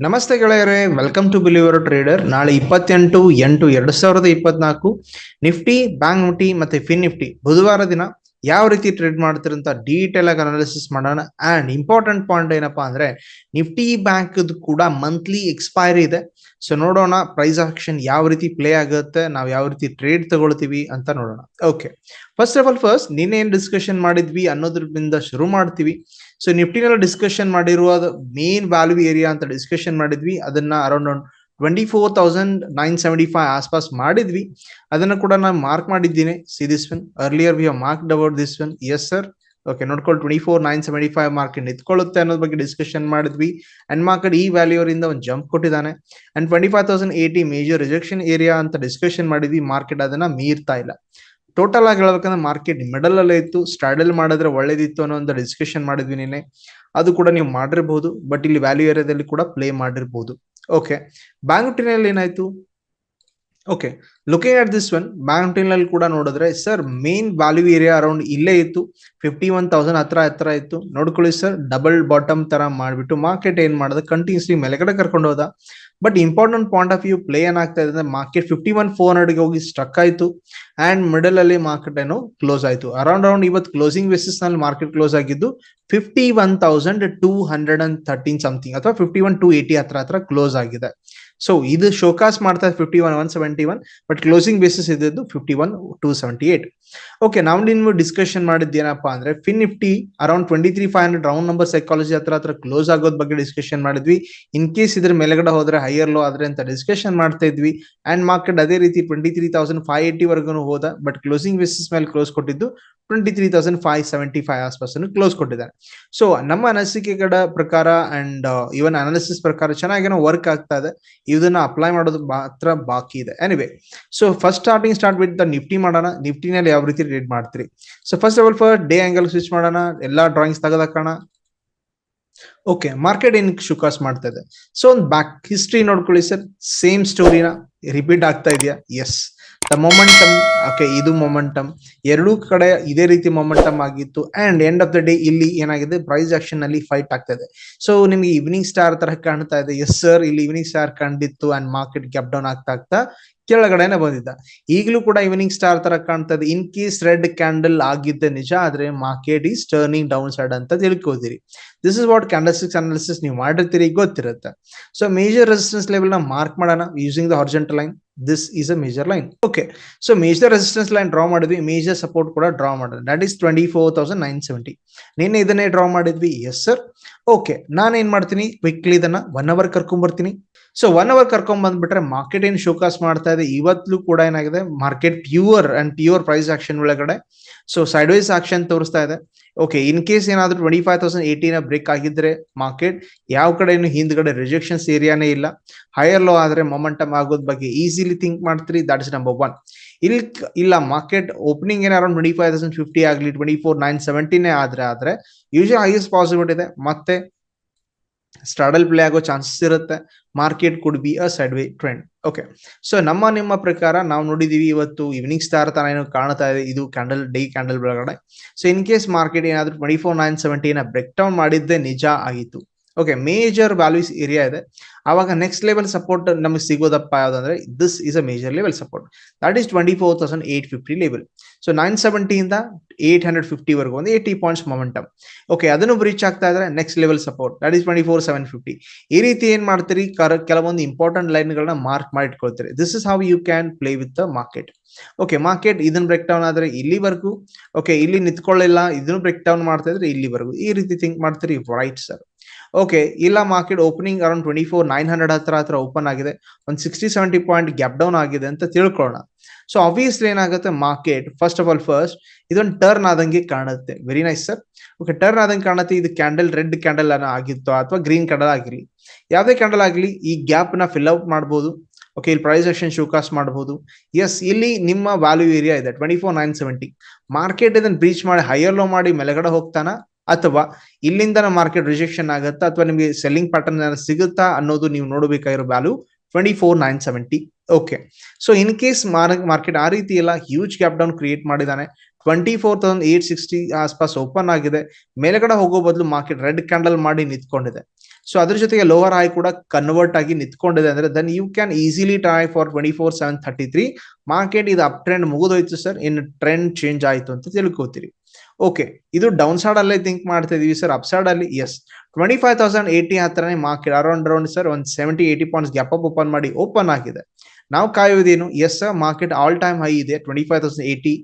ನಮಸ್ತೆ ಗೆಳೆಯರೇ welcome to believer trader ನಾಳೆ ಇಪ್ಪತ್ತೆಂಟು ಎಂಟು ಎರಡು ಸಾವಿರದ ಇಪ್ಪತ್ನಾಲ್ಕು, ನಿಫ್ಟಿ ಬ್ಯಾಂಕ್ ನಿಫ್ಟಿ ಮತ್ತೆ ಫಿನ್ ನಿಫ್ಟಿ ಬುಧವಾರ ದಿನ ಯಾವ ರೀತಿ ಟ್ರೇಡ್ ಮಾಡ್ತಿರಂತ ಡೀಟೇಲ್ ಆಗಿ ಅನಾಲಿಸಿಸ್ ಮಾಡೋಣ. ಅಂಡ್ ಇಂಪಾರ್ಟೆಂಟ್ ಪಾಯಿಂಟ್ ಏನಪ್ಪಾ ಅಂದ್ರೆ ನಿಫ್ಟಿ ಬ್ಯಾಂಕ್ ಕೂಡ ಮಂತ್ಲಿ ಎಕ್ಸ್ಪೈರಿ ಇದೆ. ಸೊ ನೋಡೋಣ ಪ್ರೈಸ್ ಆಕ್ಷನ್ ಯಾವ ರೀತಿ ಪ್ಲೇ ಆಗುತ್ತೆ, ನಾವು ಯಾವ ರೀತಿ ಟ್ರೇಡ್ ತಗೊಳ್ತೀವಿ ಅಂತ ನೋಡೋಣ. Okay first of all first ನಿನ್ನೆ ಏನ್ ಡಿಸ್ಕಷನ್ ಮಾಡಿದ್ವಿ ಅನ್ನೋದ್ರಿಂದ ಶುರು ಮಾಡ್ತೀವಿ. ಸೊ ನಿಫ್ಟಿನೆಲ್ಲ ಡಿಸ್ಕಷನ್ ಮಾಡಿರುವ ಮೇನ್ ವ್ಯಾಲ್ಯೂ ಏರಿಯಾ ಅಂತ ಡಿಸ್ಕಷನ್ ಮಾಡಿದ್ವಿ. ಅದನ್ನ around twenty four thousand nine seventy five ಆಸ್ಪಾಸ್ ಮಾಡಿದ್ವಿ. ಅದನ್ನ ಕೂಡ ನಾನು ಮಾರ್ಕ್ ಮಾಡಿದ್ದೀನಿ. See this one earlier we mark about this one yes sir okay ನೋಡ್ಕೊಳ್ಳಿ twenty four nine seventy five market ನಿಂತ್ಕೊಳ್ಳುತ್ತೆ ಅನ್ನೋದ್ ಬಗ್ಗೆ ಡಿಸ್ಕಷನ್ ಮಾಡಿದ್ವಿ. ಅಂಡ್ ಮಾರ್ಕೆಟ್ ಈ ವ್ಯಾಲ್ಯೂ ಇಂದ ಒಂದು ಜಂಪ್ ಕೊಟ್ಟಿದ್ದಾನೆ. And twenty five thousand eighty major rejection area ಅಂತ discussion ಮಾಡಿದ್ವಿ. ಮಾರ್ಕೆಟ್ ಅದನ್ನ ಮೀರ್ತಾ ಇಲ್ಲ. ಟೋಟಲ್ ಆಗಿ ಹೇಳ್ಬೇಕಂದ್ರೆ ಮಾರ್ಕೆಟ್ ಮಿಡಲ್ ಅಲ್ಲೇ ಇತ್ತು. ಸ್ಟ್ರಾಡಲ್ ಮಾಡಿದ್ರೆ ಒಳ್ಳೇದಿತ್ತು ಅನ್ನೋ ಒಂದು ಡಿಸ್ಕಷನ್ ಮಾಡಿದ್ವಿ ನಿನ್ನೆ. ಅದು ಕೂಡ ನೀವು ಮಾಡಿರ್ಬೋದು. ಬಟ್ ಇಲ್ಲಿ ವ್ಯಾಲ್ಯೂ ಏರಿಯಾದಲ್ಲಿ ಕೂಡ ಪ್ಲೇ ಮಾಡಿರ್ಬೋದು. ಓಕೆ ಬ್ಯಾಂಕ್ ಏನಾಯ್ತು? Okay looking at this one bank ಕೂಡ ನೋಡಿದ್ರೆ sir main value area around ಇಲ್ಲೇ ಇತ್ತು ಫಿಫ್ಟಿ ಒನ್ ತೌಸಂಡ್ ಹತ್ರ ಹತ್ರ ಇತ್ತು ನೋಡ್ಕೊಳ್ಳಿ ಸರ್ ಡಬಲ್ ಬಾಟಮ್ ತರ ಮಾಡಿಬಿಟ್ಟು ಮಾರ್ಕೆಟ್ ಏನ್ ಮಾಡಿದೆ ಕಂಟಿನ್ಯೂಸ್ಲಿ ಮೇಲೆಗಡೆ ಕರ್ಕೊಂಡು ಹೋದ but important point of view play ಏನಾಗ್ತಾ ಇದೆ ಅಂದ್ರೆ ಮಾರ್ಕೆಟ್ ಫಿಫ್ಟಿ ಒನ್ ಫೋರ್ ಹಂಡ್ರೆಡ್ಗೆ ಹೋಗಿ ಸ್ಟಕ್ ಆಯಿತು. ಅಂಡ್ ಮಿಡಲ್ ಅಲ್ಲಿ ಮಾರ್ಕೆಟ್ ಏನು ಕ್ಲೋಸ್ ಆಯಿತು. ಅರೌಂಡ್ ಅರೌಂಡ್ ಇವತ್ತು ಕ್ಲೋಸಿಂಗ್ ಬೇಸಿಸ್ನಲ್ಲಿ ಮಾರ್ಕೆಟ್ ಕ್ಲೋಸ್ ಆಗಿದ್ದು fifty one thousand two hundred and thirteen something ಅಥವಾ ಫಿಫ್ಟಿ ಒನ್ ಟು ಏಯ್ಟಿ ಹತ್ರ ಹತ್ರ ಕ್ಲೋಸ್ ಆಗಿದೆ. ಸೊ ಇದು ಶೋಕಾಸ್ ಮಾಡ್ತಾ fifty one one seventy one but closing basis ಇದ್ದು fifty one two seventy eight okay ನಾವು discussion discussion ಮಾಡಿದ್ದೇನಪ್ಪಾ ಅಂದ್ರೆ fin Nifty around twenty three five hundred round number psychology ಹತ್ರ ಹತ್ರ ಕ್ಲೋಸ್ ಆಗೋದ್ ಬಗ್ಗೆ ಡಿಸ್ಕಷನ್ ಮಾಡಿದ್ವಿ. ಇನ್ ಕೇಸ್ ಇದ್ರ ಮೇಲ್ಗಡೆ ಹೋದ್ರೆ ಹೈಯರ್ ಲೋ ಆದ್ರೆ ಅಂತ ಡಿಸ್ಕಷನ್ ಮಾಡ್ತಾ ಇದ್ವಿ. ಅಂಡ್ ಮಾರ್ಕೆಟ್ ಅದೇ ರೀತಿ twenty three thousand five eighty ವರ್ಗೂ ಹೋದ ಬಟ್ ಕ್ಲೋಸಿಂಗ್ ಬೇಸಿಸ್ ಮೇಲೆ ಕ್ಲೋಸ್ ಕೊಟ್ಟಿದ್ದು twenty three thousand five seventy five ಆಸ್ಪಾಸ್ close ಕೊಟ್ಟಿದ್ದಾರೆ. ಸೊ ನಮ್ಮ ಅನಿಸಿಕೆಗಳ ಪ್ರಕಾರ ಅಂಡ್ ಇವನ್ ಅನಾಲಿಸಿಸ್ ಪ್ರಕಾರ ಚೆನ್ನಾಗೇನೋ ವರ್ಕ್ ಆಗ್ತಾ ಇದೆ. ಇದನ್ನ ಅಪ್ಲೈ ಮಾಡೋದು ಮಾತ್ರ ಬಾಕಿ ಇದೆ. Anyway so first starting start with the Nifty ಮಾಡೋಣ. ನಿಫ್ಟಿನಲ್ಲಿ ಯಾವ ರೀತಿ ರೇಟ್ ಮಾಡ್ತೀರಿ? So first of all first day angle switch ಮಾಡೋಣ. ಎಲ್ಲಾ ಡ್ರಾಯಿಂಗ್ಸ್ ತೆಗೆದಾಕೋಣ ಓಕೆ ಮಾರ್ಕೆಟ್ ಏನ್ ಶುಕಾಸ್ ಮಾಡ್ತಾ ಇದೆ? ಸೊ ಒಂದು ಬ್ಯಾಕ್ ಹಿಸ್ಟ್ರಿ ನೋಡ್ಕೊಳ್ಳಿ ಸರ್. ಸೇಮ್ ಸ್ಟೋರಿನ ರಿಪೀಟ್ ಆಗ್ತಾ ಇದೆಯಾ? ಎಸ್ ಮೊಮೆಂಟಮ್ ಓಕೆ ಇದು ಮೊಮೆಂಟಮ್ ಎರಡೂ ಕಡೆ ಇದೇ ರೀತಿ ಮೊಮೆಂಟಮ್ ಆಗಿತ್ತು and end of the day ಇಲ್ಲಿ ಏನಾಗಿದೆ ಪ್ರೈಸ್ ಆಕ್ಷನ್ನಲ್ಲಿ ಫೈಟ್ ಆಗ್ತಾ ಇದೆ. ಸೊ ನಿಮ್ಗೆ ಈವ್ನಿಂಗ್ ಸ್ಟಾರ್ ತರ ಕಾಣ್ತಾ ಇದೆ. ಎಸ್ ಸರ್ ಇಲ್ಲಿ ಈವ್ನಿಂಗ್ ಸ್ಟಾರ್ ಕಂಡಿತ್ತು ಅಂಡ್ ಮಾರ್ಕೆಟ್ ಗ್ಯಾಪ್ ಡೌನ್ ಆಗ್ತಾ ಆಗ್ತಾ ಕೆಳಗಡೆನೆ ಬಂದಿದ್ದ. ಈಗಲೂ ಕೂಡ ಈವ್ನಿಂಗ್ ಸ್ಟಾರ್ ತರ ಕಾಣ್ತದೆ. ಇನ್ ಕೇಸ್ ರೆಡ್ ಕ್ಯಾಂಡಲ್ ಆಗಿದ್ದೆ ನಿಜ, ಆದ್ರೆ market is turning down side ಅಂತ ತಿಳ್ಕೋದಿರಿ this is what candlesticks analysis ನೀವು ಮಾಡಿರ್ತೀರಿ, ಗೊತ್ತಿರುತ್ತೆ. ಸೊ ಮೇಜರ್ ರೆಸಿಸ್ಟೆನ್ಸ್ ಲೆವೆಲ್ನ ಮಾರ್ಕ್ ಮಾಡೋಣ using the horizontal line this is a major line okay so major resistance line draw ಮಾಡಿದ್ವಿ. ಮೇಜರ್ ಸಪೋರ್ಟ್ ಕೂಡ draw ಮಾಡೋಣ that is twenty four thousand nine seventy ನಿನ್ನೆ ಇದನ್ನೇ ಡ್ರಾ ಮಾಡಿದ್ವಿ. ಎಸ್ ಸರ್ ಓಕೆ ನಾನು ಏನ್ ಮಾಡ್ತೀನಿ? ಕ್ವಿಕ್ಲಿ ಇದನ್ನ ಒನ್ ಅವರ್ ಕರ್ಕೊಂಡ್ ಬರ್ತೀನಿ ಸೊ ಒನ್ ಅವರ್ ಕರ್ಕೊಂಡ್ ಬಂದ್ಬಿಟ್ರೆ ಮಾರ್ಕೆಟ್ ಏನು ಶೋಕಾಸ್ ಮಾಡ್ತಾ ಇದೆ? ಇವತ್ತು ಕೂಡ ಏನಾಗಿದೆ? Market pure and pure price action ಒಳಗಡೆ. ಸೊ ಸೈಡ್ ವೈಸ್ ಆಕ್ಷನ್ ತೋರಿಸ್ತಾ ಇದೆ. ಓಕೆ ಇನ್ ಕೇಸ್ ಏನಾದ್ರೂ ಟ್ವೆಂಟಿ ಫೈವ್ ತೌಸಂಡ್ ಏಯ್ಟಿನ ಬ್ರೇಕ್ ಆಗಿದ್ರೆ ಮಾರ್ಕೆಟ್ ಯಾವ ಕಡೆ ಹಿಂದ್ಗಡೆ ರಿಜೆಕ್ಷನ್ಸ್ ಏರಿಯಾನೇ ಇಲ್ಲ. ಹೈಯರ್ ಲೋ ಆದ್ರೆ ಮೊಮೆಂಟಮ್ ಆಗೋದ್ ಬಗ್ಗೆ ಈಸಿಲಿ ಥಿಂಕ್ ಮಾಡ್ತೀರಿ. ದಟ್ ಇಸ್ ನಂಬರ್ ಒನ್ ಇಲ್ಲಿ ಇಲ್ಲ ಮಾರ್ಕೆಟ್ ಓಪನಿಂಗ್ ಏನ around twenty five thousand fifty ಆಗಲಿ ಟ್ವೆಂಟಿ ಫೋರ್ ನೈನ್ ಸೆವೆಂಟಿನೇ ಆದ್ರೆ ಆದ್ರೆ ಯೂಶಲ್ ಹೈಯೆಸ್ಟ್ ಪಾಸಿಬಿಲಿಟಿ ಇದೆ. ಮತ್ತೆ ಸ್ಟಾಡಲ್ ಪ್ಲೇ ಆಗೋ ಚಾನ್ಸಸ್ ಇರುತ್ತೆ. Market could be a side way trend okay so ನಮ್ಮ ನಿಮ್ಮ ಪ್ರಕಾರ ನಾವು ನೋಡಿದೀವಿ ಇವತ್ತು ಈವ್ನಿಂಗ್ ಸ್ಟಾರ್ ತರ ಏನೋ ಕಾಣ್ತಾ ಇದೆ. ಇದು ಕ್ಯಾಂಡಲ್ ಡೇ ಕ್ಯಾಂಡಲ್ ಒಳಗಡೆ. ಸೊ ಇನ್ ಕೇಸ್ ಮಾರ್ಕೆಟ್ ಏನಾದ್ರು ಟ್ವೆಂಟಿ ಫೋರ್ ನೈನ್ ಸೆವೆಂಟಿನ ಬ್ರೇಕ್ ಡೌನ್ ಮಾಡಿದ್ದೆ ನಿಜ ಆಗಿತ್ತು. ಓಕೆ ಮೇಜರ್ ವ್ಯಾಲ್ಯೂಸ್ ಏರಿಯಾ ಇದೆ. ಆವಾಗ ನೆಕ್ಸ್ಟ್ ಲೆವೆಲ್ ಸಪೋರ್ಟ್ ನಮಗೆ ಸಿಗೋದಪ್ಪ ಯಾವ್ದಂದ್ರೆ this is a major level support that is twenty four thousand eight fifty level so nine ಸೆವೆಂಟಿಯಿಂದ eight hundred fifty ವರೆಗೂ ಒಂದು ಏಯ್ಟಿ ಪಾಯಿಂಟ್ಸ್ ಮೊಮೆಂಟಮ್ ಓಕೆ ಅದನ್ನು ಬ್ರೀಚ್ ಆಗ್ತಾ ಇದ್ರೆ next level support that is twenty four seven fifty ಈ ರೀತಿ ಏನ್ ಮಾಡ್ತೀರಿ? ಕೆಲವೊಂದು ಇಂಪಾರ್ಟೆಂಟ್ ಲೈನ್ಗಳನ್ನ ಮಾರ್ಕ್ ಮಾಡಿ ಇಟ್ಕೊಳ್ತೀರಿ this is how you can play with the market okay market ಇದನ್ನ ಬ್ರೇಕ್ ಡೌನ್ ಆದ್ರೆ ಇಲ್ಲಿವರೆಗೂ. ಓಕೆ ಇಲ್ಲಿ ನಿಂತ್ಕೊಳ್ಳಿಲ್ಲ, ಇದನ್ನು ಬ್ರೇಕ್ ಡೌನ್ ಮಾಡ್ತಾ ಇದ್ರೆ ಇಲ್ಲಿವರೆಗೂ. ಈ ರೀತಿ ಥಿಂಕ್ ಮಾಡ್ತೀರಿ ರೈಟ್ ಸರ್ ಓಕೆ ಇಲ್ಲ market opening around twenty four nine hundred ಹತ್ರ ಹತ್ರ ಓಪನ್ ಆಗಿದೆ. ಒಂದು sixty seventy point gap down ಆಗಿದೆ ಅಂತ ತಿಳ್ಕೊಳ್ಳೋಣ. ಸೊ ಆಬ್ವಿಯಸ್ಲಿ ಏನಾಗುತ್ತೆ? Market first of all first ಇದೊಂದು ಟರ್ನ್ ಆದಂಗೆ ಕಾಣುತ್ತೆ. Very nice sir okay turn ಆದಂಗೆ ಕಾಣುತ್ತೆ. ಇದು ಕ್ಯಾಂಡಲ್ ರೆಡ್ ಕ್ಯಾಂಡಲ್ ಅನ್ನೋ ಆಗಿತ್ತು ಅಥವಾ ಗ್ರೀನ್ ಕ್ಯಾಂಡಲ್ ಆಗಿರಲಿ. ಯಾವುದೇ ಕ್ಯಾಂಡಲ್ ಆಗಲಿ, ಈ ಗ್ಯಾಪ್ನ ಫಿಲ್ ಔಟ್ ಮಾಡಬಹುದು ಓಕೆ ಇಲ್ಲಿ ಪ್ರೈಸ್ ಆಕ್ಷನ್ ಶೋಕಾಸ್ಟ್ ಮಾಡಬಹುದು ಎಸ್ ಇಲ್ಲಿ ನಿಮ್ಮ ವ್ಯಾಲ್ಯೂ ಏರಿಯಾ ಇದೆ twenty four nine seventy market ಇದನ್ನ ಬ್ರೀಚ್ ಮಾಡಿ ಹೈಯರ್ ಲೋ ಮಾಡಿ, ಮೇಲೆಗಡೆ ಹೋಗ್ತಾನ? ಅಥವಾ ಇಲ್ಲಿಂದ ಮಾರ್ಕೆಟ್ ರಿಜೆಕ್ಷನ್ ಆಗುತ್ತಾ? ಅಥವಾ ನಿಮಗೆ ಸೆಲ್ಲಿಂಗ್ ಪ್ಯಾಟರ್ನ್ ಸಿಗುತ್ತಾ ಅನ್ನೋದು ನೀವು ನೋಡಬೇಕಾಗಿರೋ value twenty four nine seventy okay so in case market ಆ ರೀತಿ ಎಲ್ಲ ಹ್ಯೂಜ್ ಗ್ಯಾಪ್ ಡೌನ್ ಕ್ರಿಯೇಟ್ ಮಾಡಿದಾನೆ twenty four thousand eight sixty ಆಸ್ಪಾಸ್ open ಆಗಿದೆ. ಮೇಲ್ಗಡೆ ಹೋಗೋ ಬದಲು ಮಾರ್ಕೆಟ್ ರೆಡ್ ಕ್ಯಾಂಡಲ್ ಮಾಡಿ ನಿಂತ್ಕೊಂಡಿದೆ. ಸೊ ಅದ್ರ ಜೊತೆಗೆ ಲೋವರ್ ಹೈ ಕೂಡ ಕನ್ವರ್ಟ್ ಆಗಿ ನಿಂತ್ಕೊಂಡಿದೆ ಅಂದ್ರೆ then you can easily try for twenty four seven thirty three market ಇದು ಅಪ್ ಟ್ರೆಂಡ್ ಮುಗಿದೋಯ್ತು ಸರ್ ಇನ್ ಟ್ರೆಂಡ್ ಚೇಂಜ್ ಆಯಿತು ಅಂತ ತಿಳ್ಕೊತೀರಿ. ಓಕೆ ಇದು ಡೌನ್ ಸೈಡ್ ಅಲ್ಲೇ ಥಿಂಕ್ ಮಾಡ್ತಾ ಇದೀವಿ ಸರ್ ಅಪ್ ಸೈಡ್ ಅಲ್ಲಿ yes twenty five thousand eighty ಹತ್ರನೇ ಮಾರ್ಕೆಟ್ ಅರೌಂಡ್ ಅರೌಂಡ್ ಸರ್ ಒಂದು seventy eighty points gap up open ಮಾಡಿ ಓಪನ್ ಆಗಿದೆ. ನಾವು ಕಾಯೋದೇನು yes market all time high ಇದೆ ಟ್ವೆಂಟಿ ಫೈವ್ ತೌಸಂಡ್ ಏಯ್ಟಿ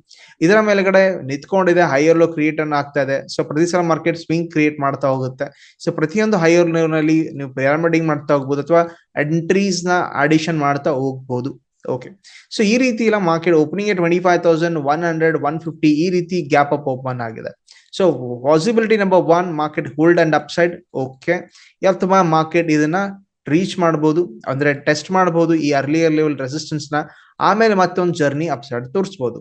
ಇದರ ಮೇಲ್ಗಡೆ ನಿಂತ್ಕೊಂಡಿದೆ ಹೈಯರ್ ಲೋ ಕ್ರಿಯೇಟ್ ಅನ್ನ ಆಗ್ತಾ ಇದೆ. ಸೊ ಪ್ರತಿ ಸಲ ಮಾರ್ಕೆಟ್ ಸ್ವಿಂಗ್ ಕ್ರಿಯೇಟ್ ಮಾಡ್ತಾ ಹೋಗುತ್ತೆ. ಸೊ ಪ್ರತಿಯೊಂದು ಹೈಯರ್ನಲ್ಲಿ ನೀವು ಪ್ಯಾರಾಮಿಡಿಂಗ್ ಮಾಡ್ತಾ ಹೋಗ್ಬೋದು ಅಥವಾ ಎಂಟ್ರೀಸ್ನ ಅಡಿಷನ್ ಮಾಡ್ತಾ ಹೋಗ್ಬೋದು. ಓಕೆ ಸೊ ಈ ರೀತಿ ಇಲ್ಲ market opening twenty five thousand one hundred one fifty ಈ ರೀತಿ ಗ್ಯಾಪ್ ಅಪ್ ಓಪನ್ ಆಗಿದೆ. So possibility number one market hold and up side okay ತುಂಬಾ ಮಾರ್ಕೆಟ್ ಇದನ್ನ ರೀಚ್ ಮಾಡಬಹುದು ಅಂದ್ರೆ ಟೆಸ್ಟ್ ಮಾಡಬಹುದು ಈ ಅರ್ಲಿಯರ್ ಲೆವೆಲ್ ರೆಸಿಸ್ಟೆನ್ಸ್ನ, ಆಮೇಲೆ ಮತ್ತೊಂದು ಜರ್ನಿ ಅಪ್ಸೈಡ್ ತೋರಿಸಬಹುದು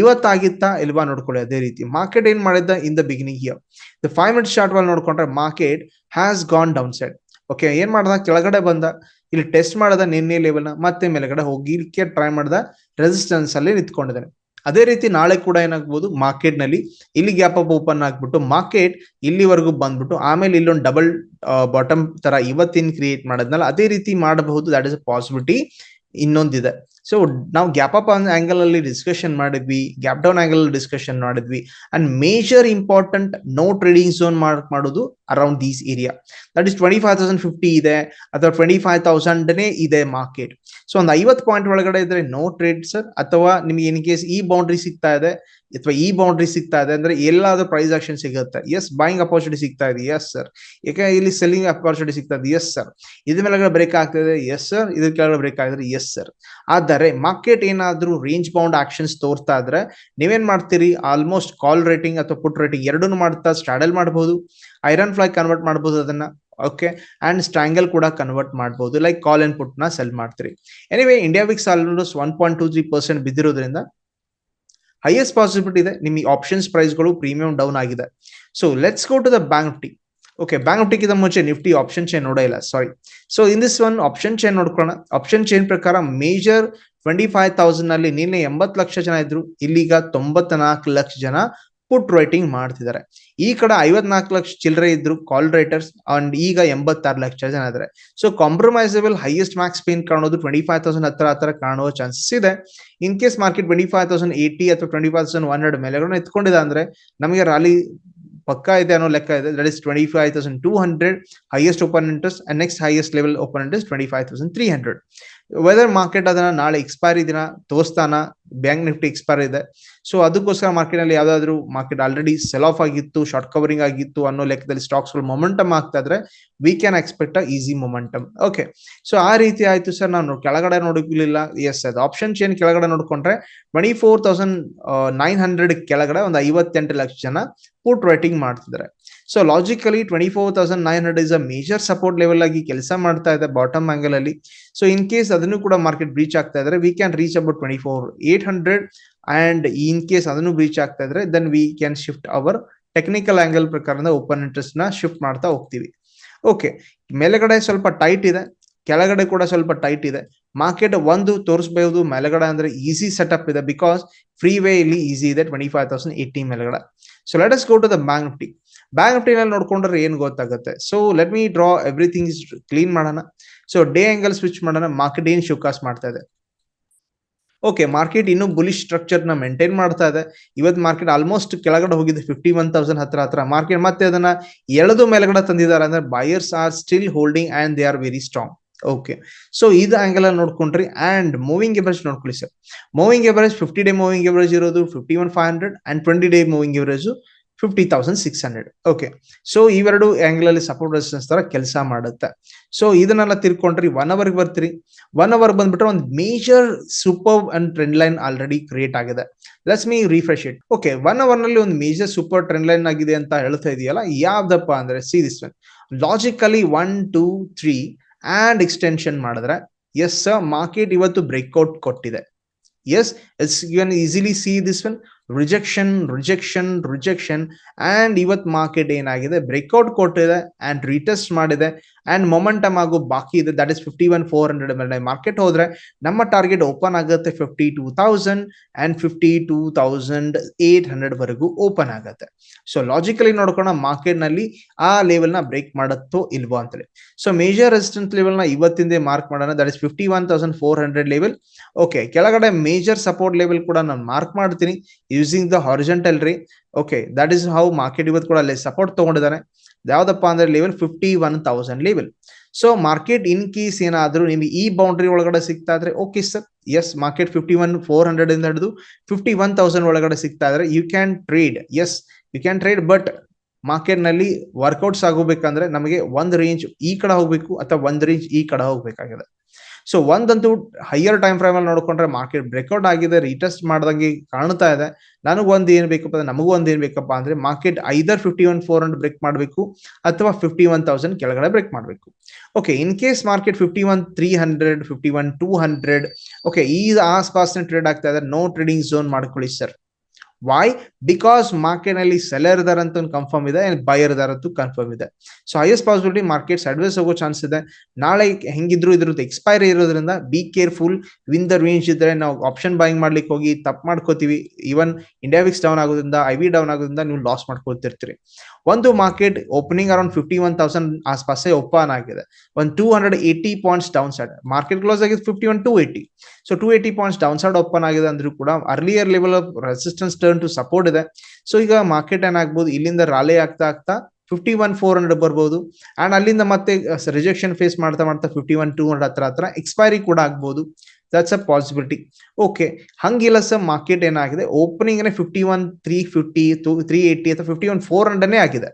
ಇವತ್ತಾಗಿತ್ತಾ ಇಲ್ವಾ ನೋಡ್ಕೊಳ್ಳಿ ಅದೇ ರೀತಿ. ಮಾರ್ಕೆಟ್ ಏನ್ ಮಾಡಿದ್ದ? In the beginning year the five minute short wall ನೋಡ್ಕೊಂಡ್ರೆ market has gone down side okay ಏನ್ ಮಾಡ್ದ? ಕೆಳಗಡೆ ಬಂದ. ಇಲ್ಲಿ ಟೆಸ್ಟ್ ಮಾಡದ ನಿನ್ನೆ ಲೆವೆಲ್ನ, ಮತ್ತೆ ಮೇಲ್ಗಡೆ ಹೋಗಿ ಟ್ರೈ ಮಾಡ್ದ ರೆಸಿಸ್ಟೆನ್ಸ್ ಅಲ್ಲಿ ನಿಂತ್ಕೊಂಡಿದ್ದಾನೆ. ಅದೇ ರೀತಿ ನಾಳೆ ಕೂಡ ಏನಾಗ್ಬೋದು ಮಾರ್ಕೆಟ್ನಲ್ಲಿ ಇಲ್ಲಿ ಗ್ಯಾಪ್ ಅಪ್ ಓಪನ್ ಆಗ್ಬಿಟ್ಟು, ಮಾರ್ಕೆಟ್ ಇಲ್ಲಿವರೆಗೂ ಬಂದ್ಬಿಟ್ಟು, ಆಮೇಲೆ ಇಲ್ಲೊಂದು ಡಬಲ್ ಬಾಟಮ್ ತರ ಇವತ್ತಿನ ಕ್ರಿಯೇಟ್ ಮಾಡಿದ್ನಲ್ಲ, ಅದೇ ರೀತಿ ಮಾಡಬಹುದು ದಟ್ ಇಸ್ ಅ ಪಾಸಿಬಿಲಿಟಿ ಇನ್ನೊಂದಿದೆ. ಸೊ ನಾವು ಗ್ಯಾಪ್ ಅಪ್ ಆಂಗಲ್ ಅಲ್ಲಿ ಡಿಸ್ಕಷನ್ ಮಾಡಿದ್ವಿ ಗ್ಯಾಪ್ ಡೌನ್ ಆಂಗಲ್ ಡಿಸ್ಕಷನ್ ಮಾಡಿದ್ವಿ and major important no trading zone mark ಮಾಡೋದು around these area that is twenty five thousand fifty ಇದೆ, ಅಥವಾ ಟ್ವೆಂಟಿ ಫೈವ್ ತೌಸಂಡ್ನೇ ಇದೆ market so ಒಂದು ಐವತ್ತು ಪಾಯಿಂಟ್ ಒಳಗಡೆ ಇದ್ರೆ ನೋ ಟ್ರೇಡ್ ಸರ್ ಅಥವಾ ನಿಮ್ಗೆ ಇನ್ ಕೇಸ್ ಈ ಬೌಂಡ್ರಿ ಸಿಗ್ತಾ ಇದೆ ಅಥವಾ ಈ ಬೌಂಡ್ರಿ ಸಿಗ್ತಾ ಇದೆ ಅಂದ್ರೆ ಎಲ್ಲಾದ್ರೂ ಪ್ರೈಸ್ ಆಕ್ಷನ್ ಸಿಗುತ್ತೆ. ಎಸ್ ಬಾಯಿಂಗ್ ಅಪರ್ಚುನಿಟಿ ಸಿಗ್ತಾ ಇದೆ. ಎಸ್ ಸರ್ ಯಾಕೆ ಇಲ್ಲಿ ಸೆಲ್ಲಿಂಗ್ ಅಪರ್ಚುನಿಟಿ ಸಿಗ್ತಾ ಇದೆ. ಎಸ್ ಸರ್ ಇದ್ರ ಮೇಲೆ ಬ್ರೇಕ್ ಆಗ್ತದೆ. ಎಸ್ ಸರ್ ಇದ್ರ ಕೆಳಗಡೆ ಬ್ರೇಕ್ ಆಗಿದ್ರೆ ಎಸ್ ಸರ್ ಆದರೆ ಮಾರ್ಕೆಟ್ ಏನಾದ್ರೂ ರೇಂಜ್ ಬೌಂಡ್ ಆಕ್ಷನ್ಸ್ ತೋರ್ತಾ ಇದ್ರೆ ನೀವೇನ್ ಮಾಡ್ತೀರಿ? ಆಲ್ಮೋಸ್ಟ್ ಕಾಲ್ ರೇಟಿಂಗ್ ಅಥವಾ ಪುಟ್ ರೇಟಿಂಗ್ ಎರಡನ್ನೂ ಮಾಡ್ತಾ ಸ್ಟ್ರಾಡಲ್ ಮಾಡಬಹುದು ಐರನ್ ಫ್ಲೈ ಕನ್ವರ್ಟ್ ಮಾಡಬಹುದು ಅದನ್ನ. ಓಕೆ ಅಂಡ್ ಸ್ಟ್ರಾಂಗಲ್ ಕೂಡ ಕನ್ವರ್ಟ್ ಮಾಡಬಹುದು ಲೈಕ್ ಕಾಲ್ ಅಂಡ್ ಪುಟ್ನ ಸೆಲ್ ಮಾಡ್ತೀರಿ. Anyway India VIX almost one point two three percent ಬಿದ್ದಿರೋದ್ರಿಂದ highest possibility ಇದೆ. ನಿಮಗೆ ಆಪ್ಷನ್ಸ್ ಪ್ರೈಸ್ಗಳು ಪ್ರೀಮಿಯಂ ಡೌನ್ ಆಗಿದೆ. So let's go to the bank T okay bank ನಿಫ್ಟಿಗಿಂತ ಮುಂಚೆ ನಿಫ್ಟಿ ಆಪ್ಷನ್ ಚೇನ್ ನೋಡೇ ಇಲ್ಲ sorry so in this one option chain ನೋಡ್ಕೊಳ್ಳೋಣ. Option chain ಪ್ರಕಾರ major twenty five ತೌಸಂಡ್ನಲ್ಲಿ ನಿನ್ನೆ ಎಂಬತ್ತು ಲಕ್ಷ ಜನ ಇದ್ರು. ಇಲ್ಲಿಗ ತೊಂಬತ್ತ ನಾಲ್ಕು ಲಕ್ಷ ಜನ ಪುಟ್ ರೈಟಿಂಗ್ ಮಾಡ್ತಿದ್ದಾರೆ. ಈ ಕಡೆ ಐವತ್ನಾಲ್ಕು ಲಕ್ಷ ಚಿಲ್ಲರೆ ಇದ್ರು ಕಾಲ್ ರೈಟರ್ಸ್ ಅಂಡ್ ಈಗ ಎಂಬತ್ತಾರು ಲಕ್ಷ ಜನ ಇದ್ದಾರೆ so compromisable highest max pain ಕಾಣೋದು ಟ್ವೆಂಟಿ ಫೈವ್ ತೌಸಂಡ್ ಹತ್ರ ಹತ್ರ ಕಾಣುವ ಚಾನ್ಸಸ್ ಇದೆ. In case market twenty five thousand eighty ಅಥವಾ twenty five thousand one hundred ಮೇಲೆ ಎತ್ಕೊಂಡಿದೆ ಅಂದ್ರೆ ನಮಗೆ ರಾಲಿ ಪಕ್ಕಾ ಇದೆ ಅನ್ನೋ ಲೆಕ್ಕ ಇದೆ. That is twenty five thousand two hundred highest open interest and next highest level open interest twenty five thousand three hundred whether market ಅದನ್ನ ನಾಳೆ ಎಕ್ಸ್ಪೈರಿ ದಿನ ತೋರಿಸ್ತಾನ ಬ್ಯಾಂಕ್ ನಿಫ್ಟಿ ಎಕ್ಸ್ಪೈರ್ ಇದೆ. ಸೊ ಅದಕ್ಕೋಸ್ಕರ ಮಾರ್ಕೆಟ್ನಲ್ಲಿ ಯಾವ್ದಾದ್ರು ಮಾರ್ಕೆಟ್ ಆಲ್ರೆಡಿ ಸೆಲ್ ಆಫ್ ಆಗಿತ್ತು short covering ಆಗಿತ್ತು ಅನ್ನೋ ಲೆಕ್ಕದಲ್ಲಿ ಸ್ಟಾಕ್ಸ್ಗಳು ಮೊಮೆಂಟಮ್ ಆಗ್ತಾ ಇದ್ರೆ we can expect a easy momentum okay so ಆ ರೀತಿ ಆಯ್ತು ಸರ್ ನಾನು ಕೆಳಗಡೆ ನೋಡಲಿಲ್ಲ ಎಸ್ ಅದು ಆಪ್ಷನ್ ಚೇನ್ ಕೆಳಗಡೆ ನೋಡ್ಕೊಂಡ್ರೆ twenty four thousand nine hundred ಕೆಳಗಡೆ ಒಂದು ಐವತ್ತೆಂಟು ಲಕ್ಷ ಜನ ಪುಟ್ ರೈಟಿಂಗ್ ಮಾಡ್ತಿದ್ದಾರೆ. So logically twenty four thousand nine hundred is a major support level ಆಗಿ ಕೆಲಸ ಮಾಡ್ತಾ ಇದೆ ಬಾಟಮ್ ಆಂಗಲ್ ಅಲ್ಲಿ. ಸೊ ಇನ್ ಕೇಸ್ ಅದನ್ನು ಕೂಡ ಮಾರ್ಕೆಟ್ ಬ್ರೀಚ್ ಆಗ್ತಾ ಇದ್ರೆ we can reach about twenty four eight hundred and in case ಅದನ್ನು ಬ್ರೀಚ್ ಆಗ್ತಾ ಇದ್ರೆ then we can shift our technical angle ಪ್ರಕಾರದ ಓಪನ್ ಇಂಟ್ರೆಸ್ಟ್ನ ಶಿಫ್ಟ್ ಮಾಡ್ತಾ ಹೋಗ್ತೀವಿ. ಓಕೆ ಮೇಲೆಗಡೆ ಸ್ವಲ್ಪ ಟೈಟ್ ಇದೆ, ಕೆಳಗಡೆ ಕೂಡ ಸ್ವಲ್ಪ ಟೈಟ್ ಇದೆ. ಮಾರ್ಕೆಟ್ ಒಂದು ತೋರಿಸಬಹುದು ಮೇಲೆಗಡೆ ಅಂದ್ರೆ ಈಸಿ ಸೆಟಪ್ ಇದೆ ಬಿಕಾಸ್ ಫ್ರೀ ವೇ ಇಲ್ಲಿ ಈಸಿ ಇದೆ ಟ್ವೆಂಟಿ ಫೈವ್ ತೌಸಂಡ್ ಏಯ್ಟಿ ಮೇಲೆಗಡೆ. So let us go to the bank Nifty bank Nifty ನಲ್ಲಿ ನೋಡ್ಕೊಂಡ್ರೆ ಏನ್ ಗೊತ್ತಾಗುತ್ತೆ? So let me draw everything is clean ಮಾಡೋಣ. ಸೊ ಡೇ ಆಂಗಲ್ ಸ್ವಿಚ್ ಮಾಡೋಣ ಮಾರ್ಕೆಟ್ ಏನ್ ಶಿವಕಾಸ್ ಮಾಡ್ತಾ ಇದೆ? ಓಕೆ ಮಾರ್ಕೆಟ್ ಇನ್ನೂ ಬುಲಿಶ್ ಸ್ಟ್ರಕ್ಚರ್ನ ಮೇಂಟೈನ್ ಮಾಡ್ತಾ ಇದೆ. ಇವತ್ತು ಮಾರ್ಕೆಟ್ ಆಲ್ಮೋಸ್ಟ್ ಕೆಳಗಡೆ ಹೋಗಿದೆ ಫಿಫ್ಟಿ ಒನ್ ತೌಸಂಡ್ ಹತ್ರ ಹತ್ರ. ಮಾರ್ಕೆಟ್ ಮತ್ತೆ ಅದನ್ನ ಎಳೆದು ಮೇಲ್ಗಡೆ ತಂದಿದ್ದಾರೆ ಅಂದ್ರೆ buyers are still holding and they are very strong okay so ಇದು ಆಂಗಲ್ ನೋಡ್ಕೊಂಡ್ರಿ. ಅಂಡ್ ಮೂವಿಂಗ್ ಎವರೇಜ್ ನೋಡ್ಕೊಳ್ಳಿ sir moving average fifty day moving average ಇರೋದು fifty one five hundred and twenty day moving average fifty thousand six hundred okay so ಇವೆರಡು angle ಅಲ್ಲಿ support resistance ತರ ಕೆಲಸ ಮಾಡುತ್ತೆ. So ಇದನ್ನೆಲ್ಲ ತಿರ್ಕೊಂಡ್ರಿ ಒನ್ ಅವರ್ಗೆ ಬರ್ತೀರಿ. ಒನ್ ಅವರ್ ಬಂದ್ಬಿಟ್ರೆ ಒಂದು major super and trend line already create ಆಗಿದೆ. Let's me refresh it okay one ಅವರ್ನಲ್ಲಿ ಒಂದು ಮೇಜರ್ ಸೂಪರ್ ಟ್ರೆಂಡ್ ಲೈನ್ ಆಗಿದೆ ಅಂತ ಹೇಳ್ತಾ ಇದೆಯಲ್ಲ, ಯಾವ್ದಪ್ಪ ಅಂದ್ರೆ see this one logically one two three and extension ಮಾಡಿದ್ರೆ ಎಸ್ ಮಾರ್ಕೆಟ್ ಇವತ್ತು ಬ್ರೇಕ್ಔಟ್ ಕೊಟ್ಟಿದೆ. Yes it's you can easily see this one rejection rejection rejection and ಇವತ್ತು ಮಾರ್ಕೆಟ್ ಏನಾಗಿದೆ? ಬ್ರೇಕ್ಔಟ್ ಕೊಟ್ಟಿದೆ ಅಂಡ್ ರೀಟೆಸ್ಟ್ ಮಾಡಿದೆ ಅಂಡ್ ಮೊಮೆಂಟಮ್ ಆಗೋ ಬಾಕಿ ಇದೆ. That is fifty one four hundred ಮೇಲೆ ಮಾರ್ಕೆಟ್ ಹೋದ್ರೆ ನಮ್ಮ ಟಾರ್ಗೆಟ್ ಓಪನ್ ಆಗುತ್ತೆ fifty two thousand and fifty two thousand eight hundred ವರೆಗೂ ಓಪನ್ ಆಗುತ್ತೆ. ಸೊ ಲಾಜಿಕಲಿ ನೋಡ್ಕೊಂಡ ಮಾರ್ಕೆಟ್ನಲ್ಲಿ ಆ ಲೆವೆಲ್ನ ಬ್ರೇಕ್ ಮಾಡುತ್ತೋ ಇಲ್ವೋ ಅಂತೇಳಿ. ಸೊ ಮೇಜರ್ ರೆಸಿಸ್ಟೆನ್ಸ್ ಲೆವೆಲ್ನ ಇವತ್ತಿಂದ ಮಾರ್ಕ್ ಮಾಡೋಣ. That is fifty one thousand four hundred level okay ಕೆಳಗಡೆ ಮೇಜರ್ ಸಪೋರ್ಟ್ ಲೆವೆಲ್ ಕೂಡ ನಾನು ಮಾರ್ಕ್ ಮಾಡ್ತೀನಿ. Using the horizontal ray okay that is how market ಇವತ್ತು ಕೂಡ ಅಲ್ಲಿ ಸಪೋರ್ಟ್ ತಗೊಂಡಿದ್ದಾನೆ. ಯಾವ್ದಪ್ಪ ಅಂದ್ರೆ level fifty one thousand level so market in case ಏನಾದ್ರೂ ನಿಮ್ಗೆ ಈ ಬೌಂಡ್ರಿ ಒಳಗಡೆ ಸಿಗ್ತಾ ಇದ್ರೆ okay sir yes market fifty one four hundred ಇಂದ ಹಿಡಿದು ಫಿಫ್ಟಿ ಒನ್ ತೌಸಂಡ್ ಒಳಗಡೆ ಸಿಗ್ತಾ ಇದ್ರೆ you can trade yes you can trade but ಮಾರ್ಕೆಟ್ನಲ್ಲಿ ವರ್ಕೌಟ್ಸ್ ಆಗಬೇಕಂದ್ರೆ ನಮಗೆ ಒಂದು ರೇಂಜ್ ಈ ಕಡೆ ಹೋಗ್ಬೇಕು ಅಥವಾ ಒಂದು ರೇಂಜ್ ಈ ಕಡೆ ಹೋಗ್ಬೇಕಾಗಿದೆ. ಸೊ ಒಂದಂತೂ ಹೈಯರ್ ಟೈಮ್ ಫ್ರೇಮ್ ಅಲ್ಲಿ ನೋಡ್ಕೊಂಡ್ರೆ ಮಾರ್ಕೆಟ್ ಬ್ರೇಕ್ಔಟ್ ಆಗಿದೆ ರೀಟೆಸ್ಟ್ ಮಾಡ್ದಂಗೆ ಕಾಣ್ತಾ ಇದೆ. ನನಗೆ ಒಂದ್ ಏನ್ ಬೇಕಪ್ಪ ಅಂದ್ರೆ, ನಮಗೂ ಒಂದು ಏನು ಬೇಕಪ್ಪ ಅಂದ್ರೆ market either fifty one four hundred break ಮಾಡಬೇಕು ಅಥವಾ ಫಿಫ್ಟಿ ಒನ್ ತೌಸಂಡ್ ಕೆಳಗಡೆ ಬ್ರೇಕ್ ಮಾಡಬೇಕು. Okay in case market fifty one three hundred fifty one two hundred okay ಈ ಆಸ್ಪಾಸ್ನ ಟ್ರೇಡ್ ಆಗ್ತಾ ಇದೆ. ನೋ ಟ್ರೇಡಿಂಗ್ ಝೋನ್ ಮಾಡ್ಕೊಳ್ಳಿ ಸರ್ ವೈ ಬಿಕಾಸ್ ಮಾರ್ಕೆಟ್ನಲ್ಲಿ ಸೆಲರ್ ಇದಾರೆ ಅಂತ ಒಂದು ಕನ್ಫರ್ಮ್ ಇದೆ ಬೈಯರ್ ಇದಾರೆ ಕನ್ಫರ್ಮ್ ಇದೆ. So highest possibility market adverse ಹೋಗೋ ಚಾನ್ಸ್ ಇದೆ. ನಾಳೆ ಹೆಂಗಿದ್ರು ಇದ್ರದ್ದು ಎಕ್ಸ್ಪೈರಿ ಇರೋದ್ರಿಂದ be careful within the range ಇದ್ರೆ ನಾವು ಆಪ್ಷನ್ ಬೈಂಗ್ ಮಾಡ್ಲಿಕ್ಕೆ ಹೋಗಿ, ತಪ್ಪು ಮಾಡ್ಕೋತೀವಿ. ಈವನ್ ಇಂಡಿಯಾ ವಿಕ್ಸ್ ಡೌನ್ ಆಗೋದ್ರಿಂದ ಐ ವಿ ಡೌನ್ ಆಗೋದ್ರಿಂದ ನೀವು ಲಾಸ್ ಮಾಡ್ಕೊಳ್ತಿರ್ತೀರಿ. ಒಂದು market opening around fifty one thousand ಆಸ್ಪಾಸೆ open ಆಗಿದೆ. ಒಂದು two hundred eighty points down side market close ಆಗಿದೆ fifty one two eighty so two eighty points down side open ಆಗಿದೆ ಅಂದ್ರೂ ಕೂಡ earlier level of resistance turn to support ಇದೆ. So ಈಗ market ಏನಾಗ್ಬೋದು ಇಲ್ಲಿಂದ ರಾಲಿ ಆಗ್ತಾ ಆಗ್ತಾ ಫಿಫ್ಟಿ ಒನ್ ಫೋರ್ ಹಂಡ್ರೆಡ್ ಬರ್ಬೋದು. ಅಂಡ್ ಅಲ್ಲಿಂದ ಮತ್ತೆ ರಿಜೆಕ್ಷನ್ ಫೇಸ್ ಮಾಡ್ತಾ ಮಾಡ್ತಾ ಫಿಫ್ಟಿ ಒನ್ ಟೂ ಹಂಡ್ರೆಡ್ ಹತ್ರ ಹತ್ರ ಎಕ್ಸ್ಪೈರಿ ಕೂಡ ಆಗ್ಬೋದು. ದಟ್ಸ್ ಅ ಪಾಸಿಬಿಲಿಟಿ ಓಕೆ ಹಂಗಿಲ್ಲ ಸರ್ ಮಾರ್ಕೆಟ್ ಏನಾಗಿದೆ? Opening fifty one three fifty three eighty ಅಥವಾ ಫಿಫ್ಟಿ ಒನ್ ಫೋರ್ ಹಂಡ್ರೆಡ್ ಆಗಿದೆ.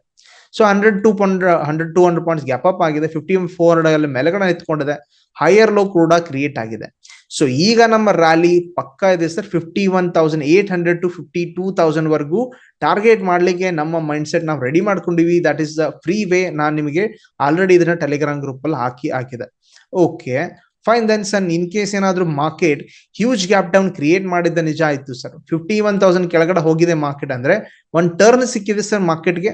So hundred two point hundred two hundred points gap up ಆಗಿದೆ. Fifty four hundred ಅಲ್ಲಿ ಮೇಲೆಗಡೆ ನಿಂತ್ಕೊಂಡಿದೆ. ಹೈಯರ್ ಲೋ ಕೂಡ create ಆಗಿದೆ. ಸೊ ಈಗ ನಮ್ಮ ರ್ಯಾಲಿ ಪಕ್ಕ ಇದೆ sir fifty one thousand eight hundred to fifty two thousand ವರ್ಗೂ target ಮಾಡ್ಲಿಕ್ಕೆ ನಮ್ಮ ಮೈಂಡ್ ಸೆಟ್ ನಾವು ready ಮಾಡ್ಕೊಂಡಿವಿ. That is the free way ನಾನು ನಿಮಗೆ ಆಲ್ರೆಡಿ ಇದನ್ನ ಟೆಲಿಗ್ರಾಮ್ ಗ್ರೂಪ್ ಅಲ್ಲಿ ಹಾಕಿ, ಹಾಕಿದೆ. Okay fine then son in case ಏನಾದ್ರೂ market huge gap down create ಮಾಡಿದ್ದ ನಿಜ ಆಯ್ತು ಸರ್ ಫಿಫ್ಟಿ ಒನ್ ತೌಸಂಡ್ ಕೆಳಗಡೆ ಹೋಗಿದೆ ಮಾರ್ಕೆಟ್ ಅಂದ್ರೆ ಒಂದು ಟರ್ನ್ ಸಿಕ್ಕಿದೆ ಸರ್ ಮಾರ್ಕೆಟ್ಗೆ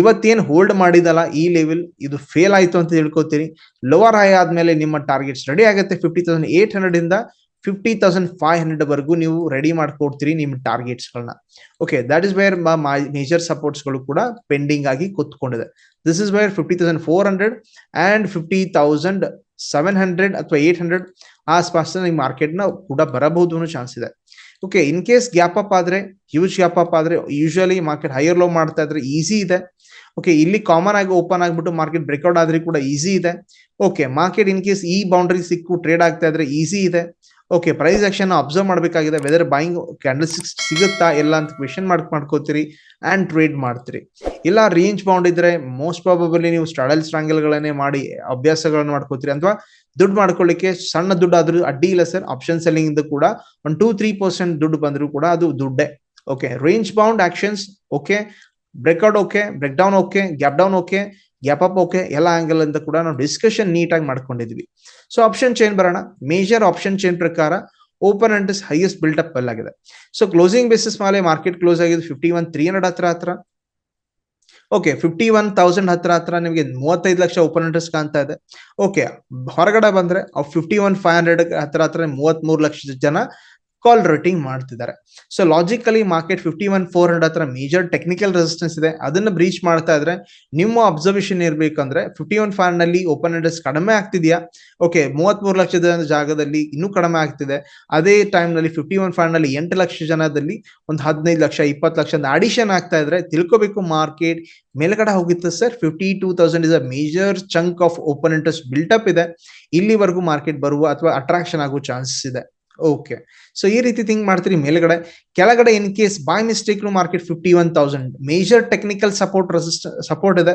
ಇವತ್ತೇನ್ ಹೋಲ್ಡ್ ಮಾಡಿದಲ್ಲ, ಈ ಲೆವೆಲ್ ಇದು ಫೇಲ್ ಆಯ್ತು ಅಂತ ತಿಳ್ಕೊತೀರಿ. ಲೋವರ್ ಹೈ ಆದ್ಮೇಲೆ ನಿಮ್ಮ ಟಾರ್ಗೆಟ್ಸ್ ರೆಡಿ ಆಗುತ್ತೆ. ಫಿಫ್ಟಿ ತೌಸಂಡ್ ಏಟ್ ಹಂಡ್ರೆಡ್ ಇಂದ ಫಿಫ್ಟಿ ತೌಸಂಡ್ ಫೈವ್ ಹಂಡ್ರೆಡ್ ವರೆಗೂ ನೀವು ರೆಡಿ ಮಾಡ್ಕೊಡ್ತೀರಿ ನಿಮ್ಮ ಟಾರ್ಗೆಟ್ಸ್ ಗಳನ್ನ. Okay that is where major ಸಪೋರ್ಟ್ಸ್ಗಳು ಕೂಡ ಪೆಂಡಿಂಗ್ ಆಗಿ ಕೂತ್ಕೊಂಡಿದೆ. This is where fifty thousand four hundred and fifty thousand seven hundred ಅಥವಾ ಏಟ್ ಹಂಡ್ರೆಡ್ ಆಸ್ಪಾಸ್ ನಿಮ್ ಮಾರ್ಕೆಟ್ನ ಕೂಡ ಬರಬಹುದು ಅನ್ನೋ ಚಾನ್ಸ್ ಇದೆ. Okay in case gap up ಆದ್ರೆ ಹ್ಯೂಜ್ ಗ್ಯಾಪ್ ಅಪ್ ಆದ್ರೆ ಯೂಶಲಿ ಮಾರ್ಕೆಟ್ ಹೈಯರ್ ಲೋ ಮಾಡ್ತಾ ಇದ್ರೆ ಈಸಿ ಇದೆ. ಓಕೆ ಇಲ್ಲಿ ಕಾಮನ್ ಆಗಿ ಓಪನ್ ಆಗಿಬಿಟ್ಟು ಮಾರ್ಕೆಟ್ ಬ್ರೇಕ್ಔಟ್ ಆದ್ರೆ ಕೂಡ ಈಸಿ ಇದೆ. ಓಕೆ ಮಾರ್ಕೆಟ್ ಇನ್ ಕೇಸ್ ಈ ಬೌಂಡ್ರಿ ಸಿಕ್ಕು ಟ್ರೇಡ್ ಆಗ್ತಾ ಇದ್ರೆ ಈಸಿ ಇದೆ. ಓಕೆ ಪ್ರೈಸ್ ಆಕ್ಷನ್ ಅಬ್ಸರ್ವ್ ಮಾಡಬೇಕಾಗಿದೆ. ವೆದರ್ ಬಾಯಿಂಗ್ ಕ್ಯಾಂಡಲ್ ಸಿಗುತ್ತಾ ಇಲ್ಲ ಅಂತ ಕ್ವೆಶನ್ ಮಾರ್ಕ್ ಮಾಡ್ಕೋತೀರಿ ಆ್ಯಂಡ್ ಟ್ರೇಡ್ ಮಾಡ್ತೀರಿ. ಇಲ್ಲ ರೇಂಜ್ ಬೌಂಡ್ ಇದ್ರೆ ಮೋಸ್ಟ್ ಪ್ರಾಬಬಲಿ ನೀವು ಸ್ಟ್ರಾಡಲ್ ಸ್ಟ್ರಾಂಗಲ್ಗಳನ್ನೇ ಮಾಡಿ ಅಭ್ಯಾಸಗಳನ್ನು ಮಾಡ್ಕೋತೀರಿ ಅಥವಾ ದುಡ್ಡು ಮಾಡ್ಕೊಳ್ಳಿಕ್ಕೆ ಸಣ್ಣ ದುಡ್ಡು ಆದರೂ ಅಡ್ಡಿ ಇಲ್ಲ ಸರ್ ಆಪ್ಷನ್ ಸೆಲ್ಲಿಂಗ್ ಇಂದ ಕೂಡ ಒಂದು ಟೂ ತ್ರೀ ಪರ್ಸೆಂಟ್ ದುಡ್ಡು ಬಂದರೂ ಕೂಡ ಅದು ದುಡ್ಡೇ. Okay range bound actions okay breakout okay break down okay gap down okay gap okay ಎಲ್ಲ ಆಂಗಲ್ ಅಂತ ಕೂಡ ನಾವು ಡಿಸ್ಕಷನ್ ನೀಟಾಗಿ ಮಾಡ್ಕೊಂಡಿದ್ವಿ. ಸೊ ಆಪ್ಷನ್ ಚೈನ್ ಬರೋಣ. ಮೇಜರ್ ಆಪ್ಷನ್ ಚೈನ್ ಪ್ರಕಾರ open and highest built up ಆಗಿದೆ. ಸೊ ಕ್ಲೋಸಿಂಗ್ ಬೇಸಿಸ್ ಮೇಲೆ ಮಾರ್ಕೆಟ್ ಕ್ಲೋಸ್ ಆಗಿದೆ ಫಿಫ್ಟಿ ಒನ್ ತ್ರೀ ಹಂಡ್ರೆಡ್ ಹತ್ರ ಹತ್ರ. ಓಕೆ ಫಿಫ್ಟಿ ಒನ್ ತೌಸಂಡ್ ಹತ್ರ ಹತ್ರ ನಿಮಗೆ ಮೂವತ್ತೈದು ಲಕ್ಷ ಓಪನ್ ಇಂಟ್ರೆಸ್ಟ್ ಕಾಣ್ತಾ ಇದೆ. ಓಕೆ ಹೊರಗಡೆ ಬಂದ್ರೆ ಫಿಫ್ಟಿ ಒನ್ ಫೈವ್ ಹಂಡ್ರೆಡ್ ಹತ್ರ ಹತ್ರ ಮೂವತ್ತ್ ಮೂರು ಲಕ್ಷ ಜನ ಕಾಲ್ ರೇಟಿಂಗ್ ಮಾಡ್ತಿದ್ದಾರೆ. So logically market fifty one four hundred ಹತ್ರ ಮೇಜರ್ ಟೆಕ್ನಿಕಲ್ ರೆಸಿಸ್ಟೆನ್ಸ್ ಇದೆ. ಅದನ್ನ ಬ್ರೀಚ್ ಮಾಡ್ತಾ ಇದ್ರೆ ನಿಮ್ಮ ಅಬ್ಸರ್ವೇಷನ್ ಇರ್ಬೇಕಂದ್ರೆ ಫಿಫ್ಟಿ ಒನ್ ಫೈವ್ನಲ್ಲಿ ಓಪನ್ ಇಂಟ್ರೆಸ್ಟ್ ಕಡಿಮೆ ಆಗ್ತಿದೆಯಾ? ಓಕೆ ಮೂವತ್ತ್ ಮೂರು ಲಕ್ಷದ ಜಾಗದಲ್ಲಿ ಇನ್ನೂ ಕಡಿಮೆ ಆಗ್ತಿದೆ. ಅದೇ ಟೈಮ್ನಲ್ಲಿ ಫಿಫ್ಟಿ ಒನ್ ಫೈವ್ನಲ್ಲಿ ಎಂಟು ಲಕ್ಷ ಜನದಲ್ಲಿ ಒಂದು ಹದಿನೈದು ಲಕ್ಷ, ಇಪ್ಪತ್ತು ಲಕ್ಷ ಅಡಿಷನ್ ಆಗ್ತಾ ಇದ್ರೆ ತಿಳ್ಕೊಬೇಕು ಮಾರ್ಕೆಟ್ ಮೇಲ್ಗಡೆ ಹೋಗಿತ್ತು sir fifty two thousand is a major chunk of open interest up ಇದೆ. ಇಲ್ಲಿವರೆಗೂ ಮಾರ್ಕೆಟ್ ಬರುವ ಅಥವಾ ಅಟ್ರಾಕ್ಷನ್ ಆಗೋ ಚಾನ್ಸಸ್ ಇದೆ. ಓಕೆ ಸೊ ಈ ರೀತಿ ಥಿಂಕ್ ಮಾಡ್ತೀರಿ, ಮೇಲ್ಗಡೆ. ಕೆಳಗಡೆ in case by mistake market fifty one thousand major technical support resist support ಇದೆ.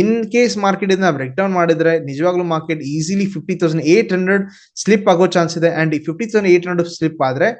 ಇನ್ ಕೇಸ್ ಮಾರ್ಕೆಟ್ ಇದನ್ನ ಬ್ರೇಕ್ ಡೌನ್ ಮಾಡಿದ್ರೆ, ನಿಜವಾಗ್ಲೂ market easily fifty thousand eight hundred slip ಆಗೋ ಚಾನ್ಸ್ ಇದೆ. And fifty thousand eight hundred slip ಆದ್ರೆ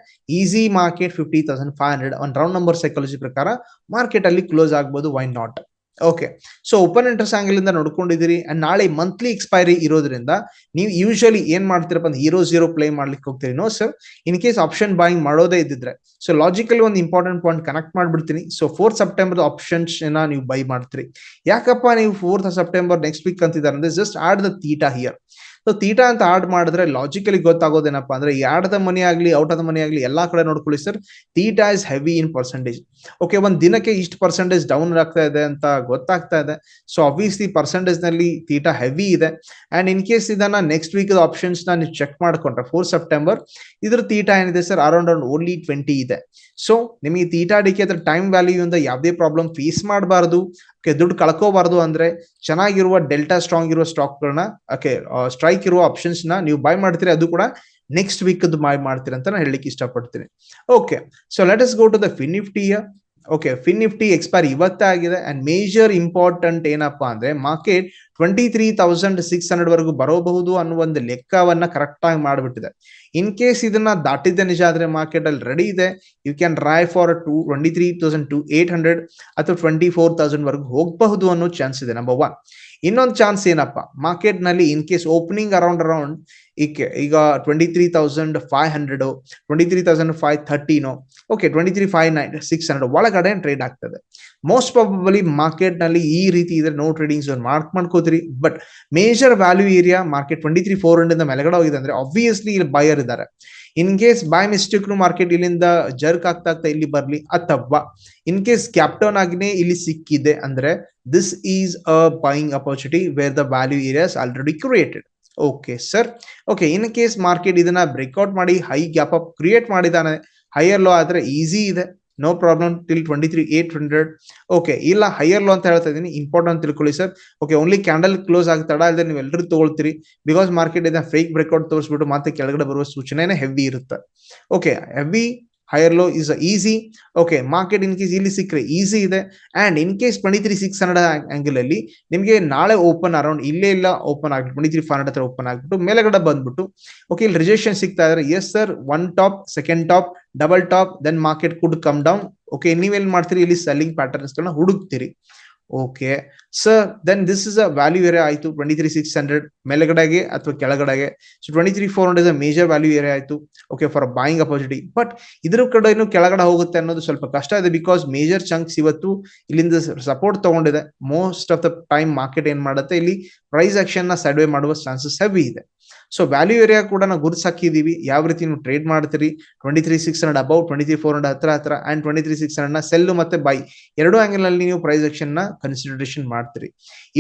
easy market fifty thousand five hundred one round number psychology ಪ್ರಕಾರ market ಅಲ್ಲಿ close ಆಗ್ಬೋದು why not okay so open interest angle ಇಂದ ನೋಡ್ಕೊಂಡಿದ್ದೀರಿ. And ನಾಳೆ monthly expiry ಇರೋದ್ರಿಂದ ನೀವು ಯೂಶಲಿ ಏನ್ ಮಾಡ್ತೀರಪ್ಪ ಅಂದ್ರೆ ಹೀರೋ ಜೀರೋ ಪ್ಲೇ ಮಾಡ್ಲಿಕ್ಕೆ ಹೋಗ್ತೀರಿ. No sir in case option buying ಮಾಡೋದೇ ಇದ್ದಿದ್ರೆ. ಸೊ ಲಾಜಿಕಲಿ ಒಂದು ಇಂಪಾರ್ಟೆಂಟ್ ಪಾಯಿಂಟ್ ಕನೆಕ್ಟ್ ಮಾಡ್ಬಿಡ್ತೀನಿ. ಸೊ ಫೋರ್ತ್ ಸೆಪ್ಟೆಂಬರ್ ಆಪ್ಷನ್ಸ್ ನೀವು ಬೈ ಮಾಡ್ತೀರಿ. ಯಾಕಪ್ಪ ನೀವು ಫೋರ್ತ್ ಸೆಪ್ಟೆಂಬರ್ ನೆಕ್ಸ್ಟ್ ವೀಕ್ ಅಂತಿದ್ದಾರೆ ಅಂದ್ರೆ just add the theta here so theta ಅಂತ ಆಡ್ ಮಾಡಿದ್ರೆ ಲಾಜಿಕಲಿ ಗೊತ್ತಾಗೋದೇನಪ್ಪಾ ಅಂದ್ರೆ ದ ಮನಿ ಆಗ್ಲಿ ಔಟ್ ಆಫ್ ದ ಮನಿ ಆಗ್ಲಿ ಎಲ್ಲಾ ಕಡೆ ನೋಡ್ಕೊಳ್ಳಿ sir theta is heavy in percentage okay ಒಂದ್ ದಿನಕ್ಕೆ ಇಷ್ಟು ಪರ್ಸೆಂಟೇಜ್ ಡೌನ್ ಆಗ್ತಾ ಇದೆ ಅಂತ ಗೊತ್ತಾಗ್ತಾ ಇದೆ. ಸೊ ಅಬ್ವಿಯಸ್ಲಿ ಪರ್ಸೆಂಟೇಜ್ನಲ್ಲಿ ತೀಟಾ ಹೆವಿ ಇದೆ. ಅಂಡ್ ಇನ್ ಕೇಸ್ ಇದನ್ನ ನೆಕ್ಸ್ಟ್ ವೀಕ್ ಆಪ್ಷನ್ಸ್ನ ನೀವು ಚೆಕ್ ಮಾಡ್ಕೊಂಡ್ರೆ ಫೋರ್ ಸೆಪ್ಟೆಂಬರ್ ಇದ್ರ ತೀಟಾ ಏನಿದೆ sir around around only twenty ಇದೆ. ಸೊ ನಿಮಗೆ ತೀಟಾಡಿಕೆ ಅದ್ರ ಟೈಮ್ ವ್ಯಾಲ್ಯೂ ಇಂದ ಯಾವುದೇ ಪ್ರಾಬ್ಲಮ್ ಫೇಸ್ ಮಾಡಬಾರ್ದು. ಓಕೆ, ದುಡ್ಡು ಕಳ್ಕೋಬಾರ್ದು ಅಂದ್ರೆ ಚೆನ್ನಾಗಿರುವ ಡೆಲ್ಟಾ ಸ್ಟ್ರಾಂಗ್ ಇರುವ ಸ್ಟಾಕ್ ಗಳನ್ನ ಓಕೆ ಸ್ಟ್ರೈಕ್ ಇರುವ ಆಪ್ಷನ್ಸ್ನ ನೀವು ಬೈ ಮಾಡ್ತೀರಿ, ಅದು ಕೂಡ ನೆಕ್ಸ್ಟ್ ವೀಕ್ ಬೈ ಮಾಡ್ತೀರಿ ಅಂತ ನಾನು ಹೇಳಲಿಕ್ಕೆ ಇಷ್ಟಪಡ್ತೀನಿ. Okay so let us go to the ಫಿನಿಫ್ಟಿಯ ನಿಫ್ಟಿಯ ಓಕೆ ಫಿನ್ ನಿಫ್ಟಿ ಎಕ್ಸ್ಪೈರ್ ಇವತ್ತೇ ಆಗಿದೆ ಅಂಡ್ ಮೇಜರ್ ಇಂಪಾರ್ಟೆಂಟ್ ಏನಪ್ಪಾ ಅಂದ್ರೆ market twenty three thousand six hundred ವರೆಗೂ ಬರಬಹುದು ಅನ್ನೋ ಒಂದು ಲೆಕ್ಕವನ್ನ ಕರೆಕ್ಟ್ ಆಗಿ ಮಾಡಿಬಿಟ್ಟಿದೆ. ಇನ್ ಕೇಸ್ ಇದನ್ನ ದಾಟಿದ್ದೆ ನಿಜ ಆದ್ರೆ ಮಾರ್ಕೆಟ್ ಅಲ್ಲಿ ರೆಡಿ ಇದೆ you can rise for to twenty three thousand to eight hundred ಅಥವಾ ಟ್ವೆಂಟಿ ಫೋರ್ ತೌಸಂಡ್ ವರೆಗೂ ಹೋಗಬಹುದು ಅನ್ನೋ ಚಾನ್ಸ್ ಇದೆ ನಂಬರ್ ಒನ್ ಇನ್ನೊಂದು ಚಾನ್ಸ್ ಏನಪ್ಪ? ಮಾರ್ಕೆಟ್ನಲ್ಲಿ in case opening around around ಈಕೆ ಈಗ twenty three thousand five hundred twenty three thousand five ಥರ್ಟಿನೋ okay twenty three five nine six hundred ಒಳಗಡೆ ಟ್ರೇಡ್ ಆಗ್ತದೆ. ಮೋಸ್ಟ್ ಪ್ರಾಬಬಲಿ ಮಾರ್ಕೆಟ್ನಲ್ಲಿ ಈ ರೀತಿ ಇದ್ರೆ ನೋ ಟ್ರೇಡಿಂಗ್ ಝೋನ್ ಮಾರ್ಕ್ ಮಾಡ್ಕೋತೀರಿ but major value area market twenty three four hundred ಮೆಲಗಡೆ ಹೋಗಿದೆ ಅಂದ್ರೆ obviously ಇಲ್ಲಿ ಬಯರ್ ಇದ್ದಾರೆ. In case by mistake market ಇಲ್ಲಿಂದ ಜರ್ಕ್ ಆಗ್ತಾ ಆಗ್ತಾ ಇಲ್ಲಿ ಬರ್ಲಿ ಅಥವಾ ಇನ್ ಕೇಸ್ ಕ್ಯಾಪ್ಟೌನ್ ಆಗಿನೇ ಇಲ್ಲಿ ಸಿಕ್ಕಿದೆ ಅಂದ್ರೆ this is a buying opportunity where the value areas already created okay sir okay in case market ಇದನ್ನ ಬ್ರೇಕ್ಔಟ್ ಮಾಡಿ ಹೈ ಗ್ಯಾಪ್ ಅಪ್ ಕ್ರಿಯೇಟ್ ಮಾಡಿದಾನೆ ಹೈಯರ್ ಲೋ ಆದ್ರೆ ಈಸಿ ಇದೆ. No problem till twenty three eight hundred okay ಇಲ್ಲ higher low ಅಂತ ಹೇಳ್ತಾ ಇದೀನಿ important ತಿಳ್ಕೊಳ್ಳಿ sir. Okay only candle close ಆಗಿ ತಡ ಇಲ್ಲದೆ ನೀವು ಎಲ್ಲರೂ ತಗೊಳ್ತೀರಿ. ಬಿಕಾಸ್ ಮಾರ್ಕೆಟ್ ಇದನ್ನ ಫೇಕ್ ಬ್ರೇಕ್ಔಟ್ ತೋರಿಸ್ಬಿಟ್ಟು ಮತ್ತೆ ಕೆಳಗಡೆ ಬರುವ ಸೂಚನೆನೇ ಹೆವಿ ಇರುತ್ತೆ. Okay heavy higher low is easy okay market in case ಇಲ್ಲಿ ಸಿಕ್ಕರೆ ಈಸಿ ಇದೆ. And in case twenty three six hundred angle ಅಲ್ಲಿ ನಿಮಗೆ ನಾಳೆ ಓಪನ್ ಅರೌಂಡ್ ಇಲ್ಲೇ ಇಲ್ಲ ಓಪನ್ ಆಗಿ ಟ್ವೆಂಟಿ ತ್ರೀ ಫೈವ್ ಹಂಡ್ರೆಡ್ ಹತ್ರ ಓಪನ್ ಆಗ್ಬಿಟ್ಟು ಮೇಲೆಗಡೆ ಬಂದ್ಬಿಟ್ಟು ಓಕೆ ಇಲ್ಲಿ ರಿಜೆಕ್ಷನ್ ಸಿಗ್ತಾ ಇದ್ರೆ yes sir one top second top double top then market could come down okay ನೀವೇನ್ ಮಾಡ್ತೀರಿ? ಇಲ್ಲಿ selling patterns ಹುಡುಕ್ತೀರಿ. Okay sir then this is a value area ಆಯ್ತು. ಟ್ವೆಂಟಿ ತ್ರೀ ಸಿಕ್ಸ್ ಹಂಡ್ರೆಡ್ ಮೇಲ್ಗಡೆಗೆ ಅಥವಾ ಕೆಳಗಡೆಗೆ. So twenty three four hundred major value area ಆಯ್ತು. Okay for buying opportunity but ಇದ್ರ ಇನ್ನು ಕೆಳಗಡೆ ಹೋಗುತ್ತೆ ಅನ್ನೋದು ಸ್ವಲ್ಪ ಕಷ್ಟ ಇದೆ ಬಿಕಾಸ್ ಮೇಜರ್ ಚಂಕ್ಸ್ ಇವತ್ತು ಇಲ್ಲಿಂದ ಸಪೋರ್ಟ್ ತಗೊಂಡಿದೆ. Most of the time market ಏನ್ ಮಾಡುತ್ತೆ? ಇಲ್ಲಿ ಪ್ರೈಸ್ ಆಕ್ಷನ್ನ ಸೈಡ್ವೇ ಮಾಡುವ ಚಾನ್ಸಸ್ ಹೆವಿ ಇದೆ. ಸೊ ವ್ಯಾಲ್ಯೂ ಏರಿಯಾ ಕೂಡ ನಾವು ಗುರುತು ಹಾಕಿದೀವಿ ಯಾವ ರೀತಿ ನೀವು ಟ್ರೇಡ್ ಮಾಡ್ತೀರಿ? Twenty three six hundred about twenty three four hundred ಹತ್ರ ಹತ್ರ and twenty three six hundred sell ಮತ್ತೆ ಬೈ ಎರಡು ಆಂಗಲ್ನಲ್ಲಿ ನೀವು ಪ್ರೈಸ್ ಆಕ್ಷನ್ನ ಕನ್ಸಿಡರೇಷನ್ ಮಾಡ್ತೀರಿ.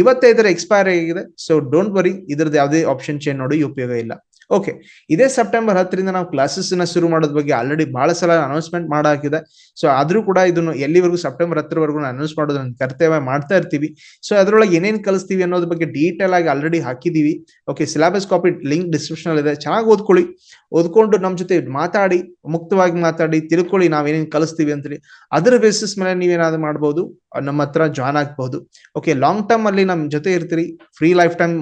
ಇವತ್ತೇ ಇದರ ಎಕ್ಸ್ಪೈರ್ ಆಗಿದೆ ಸೊ ಡೋಂಟ್ ವರಿ ಇದರದ್ದು ಯಾವುದೇ ಆಪ್ಷನ್ ಚೇಂಜ್ ನೋಡಿ ಉಪಯೋಗ ಇಲ್ಲ. ಓಕೆ ಇದೇ ಸೆಪ್ಟೆಂಬರ್ ಹತ್ತರಿಂದ ನಾವು ಕ್ಲಾಸಸ್ನ ಶುರು ಮಾಡೋದ್ ಬಗ್ಗೆ ಆಲ್ರೆಡಿ ಬಹಳ ಸಲ ಅನೌನ್ಸ್ಮೆಂಟ್ ಮಾಡಾಕಿದೆ ಸೊ ಆದ್ರೂ ಕೂಡ ಇದನ್ನು ಎಲ್ಲಿವರೆಗೂ ಸೆಪ್ಟೆಂಬರ್ ಹತ್ತರವರೆಗೂ ಅನೌನ್ಸ್ ಮಾಡೋದನ್ನ ಕರ್ತವ್ಯ ಮಾಡ್ತಾ ಇರ್ತೀವಿ. ಸೊ ಅದ್ರೊಳಗೆ ಏನೇನು ಕಲಿಸ್ತೀವಿ ಅನ್ನೋದ್ರ ಬಗ್ಗೆ ಡೀಟೇಲ್ ಆಗಿ ಆಲ್ರೆಡಿ ಹಾಕಿದೀವಿ. Okay syllabus copy link description ಇದೆ ಚೆನ್ನಾಗಿ ಓದ್ಕೊಳ್ಳಿ. ಓದ್ಕೊಂಡು ನಮ್ಮ ಜೊತೆ ಮಾತಾಡಿ, ಮುಕ್ತವಾಗಿ ಮಾತಾಡಿ, ತಿಳ್ಕೊಳ್ಳಿ ನಾವೇನೇನು ಕಲಿಸ್ತೀವಿ ಅಂತೇಳಿ ಅದರ ಬೇಸಿಸ್ ಮೇಲೆ ನೀವೇನಾದ್ರು ಮಾಡ್ಬೋದು, ನಮ್ಮ ಹತ್ರ ಜಾಯ್ನ್ ಆಗ್ಬಹುದು ಓಕೆ ಲಾಂಗ್ ಟರ್ಮ್ ಅಲ್ಲಿ ನಮ್ಮ ಜೊತೆ ಇರ್ತೀರಿ. ಫ್ರೀ ಲೈಫ್ ಟೈಮ್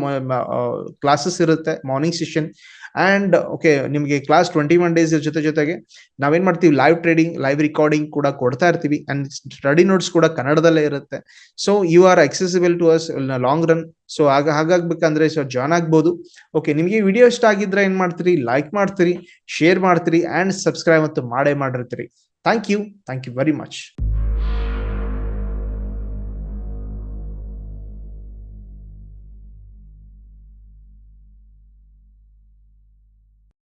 ಕ್ಲಾಸಸ್ ಇರುತ್ತೆ ಮಾರ್ನಿಂಗ್ ಸೆಷನ್ ಅಂಡ್ ಓಕೆ ನಿಮಗೆ ಕ್ಲಾಸ್ ಟ್ವೆಂಟಿ ಒನ್ ಡೇಸ್ ಜೊತೆ ಜೊತೆಗೆ ನಾವೇನ್ ಮಾಡ್ತೀವಿ? ಲೈವ್ ಟ್ರೇಡಿಂಗ್ ಲೈವ್ ರೆಕಾರ್ಡಿಂಗ್ ಕೂಡ ಕೊಡ್ತಾ ಇರ್ತೀವಿ. ಅಂಡ್ ಸ್ಟಡಿ ನೋಟ್ಸ್ ಕೂಡ ಕನ್ನಡದಲ್ಲೇ ಇರುತ್ತೆ. So you are accessible to us long run so ಆಗ ಹಾಗಾಗ್ಬೇಕಂದ್ರೆ ಸೊ ಜಾಯ್ನ್ ಆಗ್ಬೋದು. ಓಕೆ ನಿಮಗೆ ವಿಡಿಯೋ ಇಷ್ಟ ಆಗಿದ್ರೆ ಏನ್ ಮಾಡ್ತೀರಿ? ಲೈಕ್ ಮಾಡ್ತೀರಿ ಶೇರ್ ಮಾಡ್ತೀರಿ ಅಂಡ್ ಸಬ್ಸ್ಕ್ರೈಬ್ ಮತ್ತು ಮಾಡೇ ಮಾಡಿರ್ತೀರಿ. Thank you thank you very much